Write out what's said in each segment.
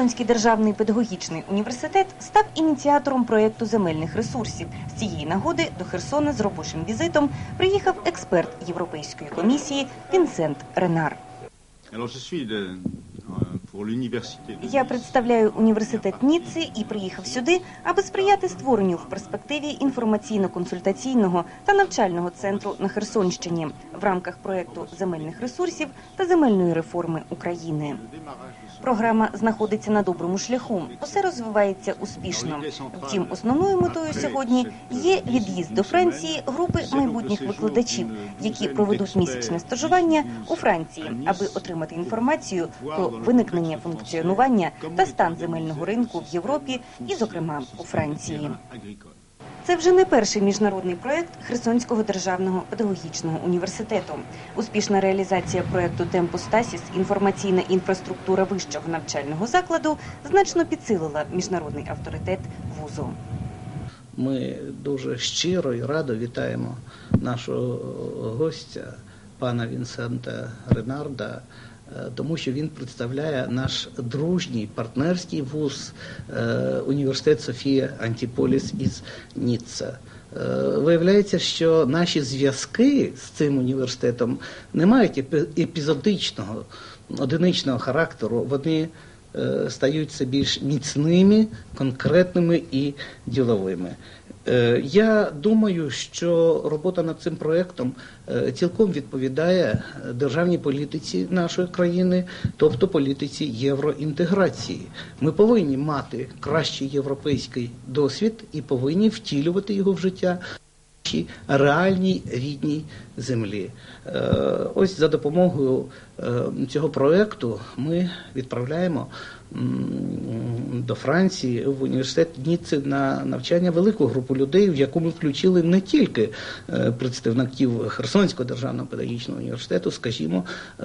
Херсонський державний педагогічний університет став ініціатором проєкту земельних ресурсів. З цієї нагоди до Херсона з робочим візитом приїхав експерт Європейської комісії Вінсент Ренар. Alors je suis de, Я представляю університет Ніцци і приїхав сюди, аби сприяти створенню в перспективі інформаційно-консультаційного та навчального центру на Херсонщині в рамках проєкту земельних ресурсів та земельної реформи України. Програма знаходиться на доброму шляху. Усе розвивається успішно. Втім, основною метою сьогодні є від'їзд до Франції групи майбутніх викладачів, які проведуть місячне стажування у Франції, аби отримати інформацію про виникнення функціонування та стан земельного ринку в Європі і, зокрема, у Франції. Це вже не перший міжнародний проект Херсонського державного педагогічного університету. Успішна реалізація проекту Темпостасіс інформаційна інфраструктура вищого навчального закладу значно підсилила міжнародний авторитет вузу. Ми дуже щиро і радо вітаємо нашого гостя, пана Вінсента Ренарда, тому що він представляє наш дружній партнерський вуз е, університет Софія Антіполіс із Ніцца. Е, Виявляється, що наші зв'язки з цим університетом не мають епізодичного, одиничного характеру. Вони е, стають все більш міцними, конкретними і діловими. Е, Я думаю, що робота над цим проєктом е, цілком відповідає е, державній політиці нашої країни, тобто політиці євроінтеграції. Ми повинні мати кращий європейський досвід і повинні втілювати його в життя нашій реальній рідній землі. Ось за допомогою цього проекту ми відправляємо до Франції в університет Ніцци на навчання велику групу людей, в яку ми включили не тільки е, представників Херсонського державного педагогічного університету, скажімо, е,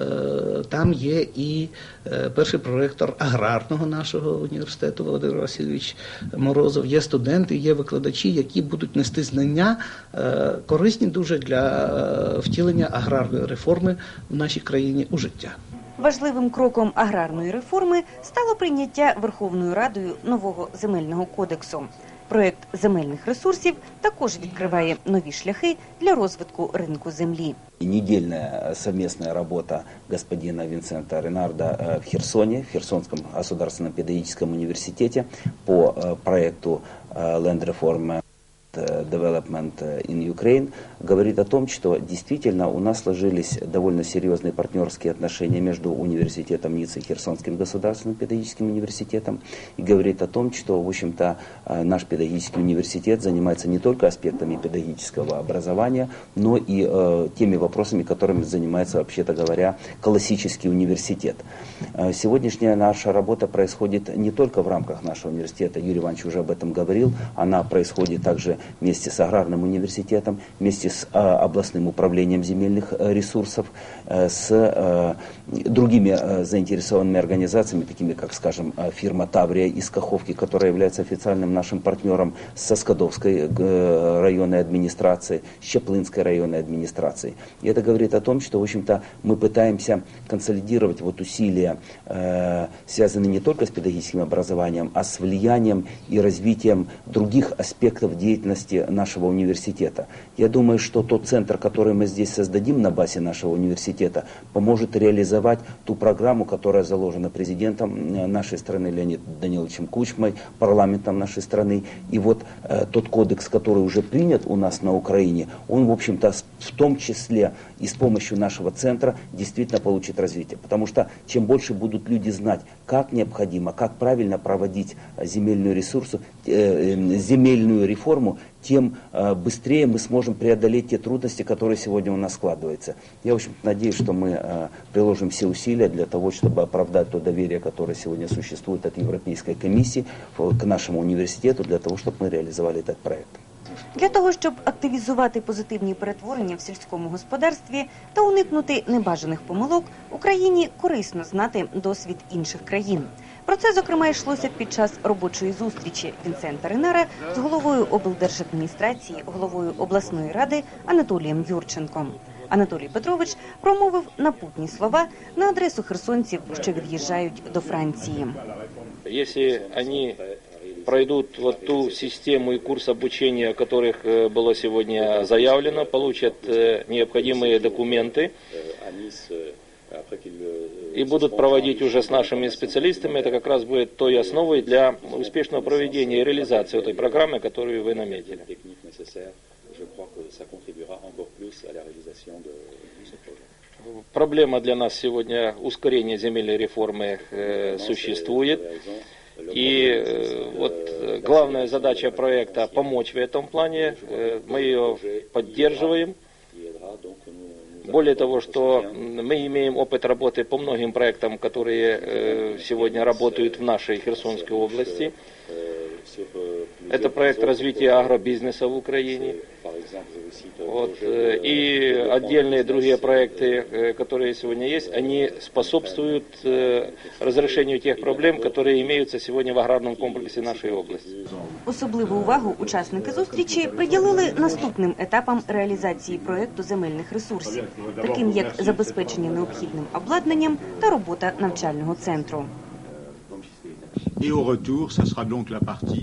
там є і е, перший проректор аграрного нашого університету Володимир Васильович Морозов, є студенти, є викладачі, які будуть нести знання корисні дуже для втілення аграрної реформи в нашій країні у життя. Важливим кроком аграрної реформи стало прийняття Верховною Радою нового земельного кодексу. Проект земельних ресурсів також відкриває нові шляхи для розвитку ринку землі. Недельная совместная работа господина Винсента Ренарда э, в Херсоне, в Херсонском государственном педагогическом университете по э, проекту э, Land Reform э, Development in Ukraine говорит о том, что действительно у нас сложились довольно серьезные партнерские отношения между университетом Ниццы и Херсонским государственным педагогическим университетом. И говорит о том, что, в общем-то, э, наш педагогический университет занимается не только аспектами педагогического образования, но и э, теми вопросами, которыми занимается, вообще-то говоря, классический университет. Э, сегодняшняя наша работа происходит не только в рамках нашего университета, Юрий Иванович уже об этом говорил, она происходит также вместе с аграрным университетом, вместе с э, областным управлением земельных э, ресурсов, э, с э, другими заинтересованными организациями, такими как, скажем, фирма Таврия из Каховки, которая является официальным нашим партнером, с Соскадовской э, районной администрацией, с Чаплынской районной администрацией. И это говорит о том, что, в общем-то, мы пытаемся консолидировать вот усилия, связанные не только с педагогическим образованием, а с влиянием и развитием других аспектов деятельности нашего университета. Я думаю, что тот центр, который мы здесь создадим на базе нашего университета, поможет реализовать ту программу, которая заложена президентом э, нашей страны Леонидом Даниловичем Кучмой, парламентом нашей страны. И вот э, тот кодекс, который уже принят у нас на Украине, он, в общем-то, в том числе и с помощью нашего центра действительно получит развитие. Потому что чем больше будут люди знать, как необходимо, как правильно проводить э, земельную ресурсу, земельную реформу, тем э, быстрее мы сможем преодолеть те трудности, которые сегодня у нас складываются. Я, в общем надеюсь, что мы э, приложим все усилия для того, чтобы оправдать то доверие, которое сегодня существует от Европейской комиссии э, к нашему университету, для того, чтобы мы реализовали этот проект. Для того, щоб активізувати позитивні перетворення в сільському господарстві та уникнути небажаних помилок, Україні корисно знати досвід інших країн. Про це, зокрема, йшлося під час робочої зустрічі Вінсента Ринара з головою облдержадміністрації, головою обласної ради Анатолієм Юрченком. Анатолій Петрович промовив напутні слова на адресу херсонців, що від'їжджають до Франції. Если они пройдут вот ту систему и курс обучения, о которых э, было сегодня заявлено, получат э, необходимые документы и будут проводить уже с нашими специалистами, это как раз будет той основой для успешного проведения и реализации этой программы, которую вы наметили. Проблема для нас сегодня ускорение земельной реформы э, существует. И э, вот э, главная задача проекта помочь в этом плане. Э, мы ее поддерживаем. Более того, что м, мы имеем опыт работы по многим проектам, которые э, сегодня работают в нашей Херсонской области. Это проект autres развития агробизнеса в Украине. Par exemple, je vous cite un Вот, projet э, de и développement отдельные business, другие euh, проекты, э, которые сегодня есть, они способствуют э, разрешению тех проблем, которые имеются сегодня в аграрном комплексе нашей области. Особливу увагу учасники зустрічі приділили наступним етапам реалізації проекту земельних ресурсів, таким як забезпечення необхідним обладнанням та робота навчального центру.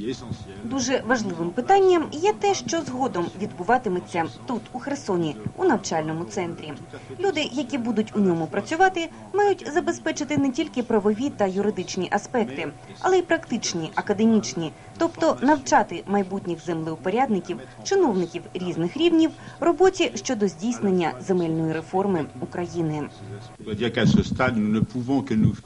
essentielle. Дуже важливим питанням є те, що згодом відбуватиметься тут, у Херсоні, у навчальному центрі. Люди, які будуть у ньому працювати, мають забезпечити не тільки правові та юридичні аспекти, але й практичні, академічні, тобто навчати майбутніх землеупорядників, чиновників різних рівнів роботі щодо здійснення земельної реформи України.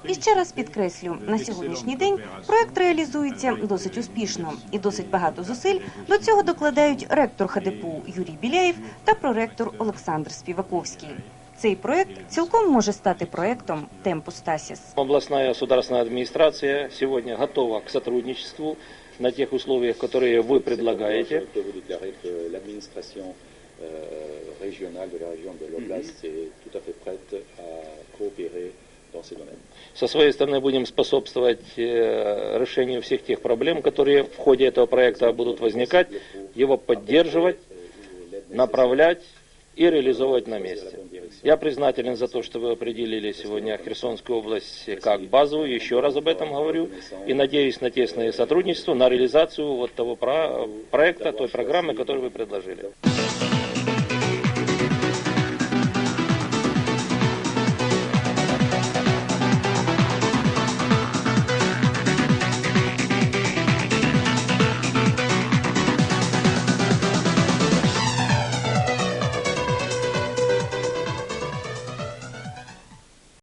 І ще раз підкреслю, на сьогоднішній день проект реалізується досить успішно і досить багато зусиль до цього докладають ректор ХДПУ Юрій Біляєв та проректор Олександр Співаковський. Цей проект цілком може стати проектом Темпус Тасіс. Областная государственная администрация сегодня готова к сотрудничеству на тех условиях, которые вы предлагаете. L'administration régionale de la région de l'Oblast est tout à fait prête à coopérer domaines. Со своей стороны будем способствовать э, решению всех тех проблем, которые в ходе этого проекта будут возникать, его поддерживать, направлять и реализовывать на месте. Я признателен за то, что вы определили сегодня Херсонскую область как базовую, еще раз об этом говорю, и надеюсь на тесное сотрудничество, на реализацию вот того про- проекта, той программы, которую вы предложили.